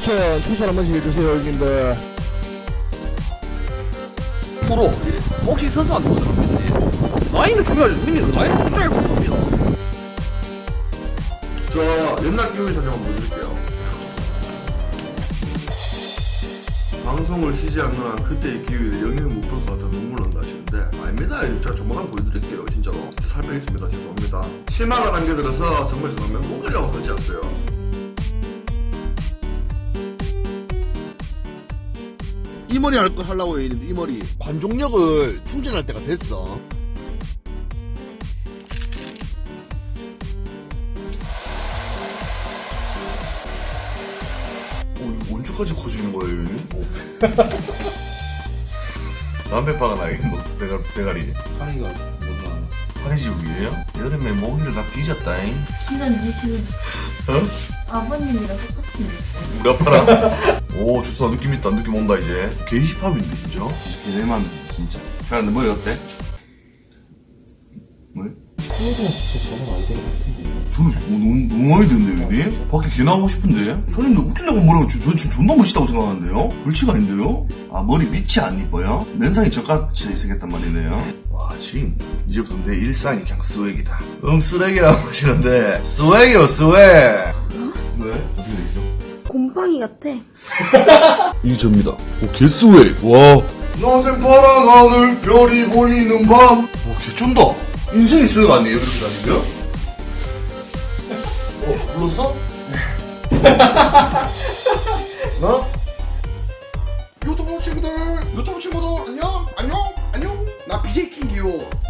추천 추천 한 번씩 해주세요 형님들 프로 혹시 선수한테 보더라고요 나이는 중요하죠 형님 나이는 솔직하게 보답니다 저 옛날 기억이 사진 한번 보여드릴게요. 방송을 쉬지 않거나 그때의 기회를 영영을 못 볼 것 같아 눈물 난다 하시는데 아닙니다. 제가 조만간 보여드릴게요. 진짜로. 진짜 살 빼겠습니다. 죄송합니다. 실망을 남겨드려서 정말 죄송합니다. 웃으려고 그러지 않았어요. 이 머리 할 거 하려고 했는데 이 머리 관종력을 충전할 때가 됐어. 어, 이거 언제까지 커지는 거예요, 얘는? 담배파가 나겠노, 대가, 대가리. 파리가 못나 파리지 여기에요? 여름에 모기를 다 뒤졌다잉. 기간 이시는 어? 아버님이랑 똑같이 생겼어요. 우리 아빠랑? 오, 좋다. 느낌 있다. 느낌 온다, 이제. 개 힙합인데, 진짜? 얘만, 진짜. 야, 근데 머리 어때? 뭐? 저는 뭐, 너무, 너무 마음에 드는데요, 형님? 밖에 개 나가고 싶은데? 손님들 웃기려고 뭐라고 저, 저, 저 존나 멋있다고 생각하는데요? 불치가 아닌데요? 아, 머리 밑이 안 이뻐요? 면상이 저같이 생겼단 말이네요. 와, 지금, 이제부터 내 일상이 그냥 스웩이다. 응, 쓰레기라고 하시는데, 스웩이요, 스웩! 같아. 이제입니다. 오, 개수웨이. 와. 낮은 파란 하늘, 별이 보이는 밤. 와, 개쩐다. 인생이 수웨이 아니에요, 이렇게 다니면? 어, 불렀어? 나? 어? 어? 유튜브 친구들, 유튜브 친구들, 안녕, 안녕, 안녕. 나 BJ 킹기요.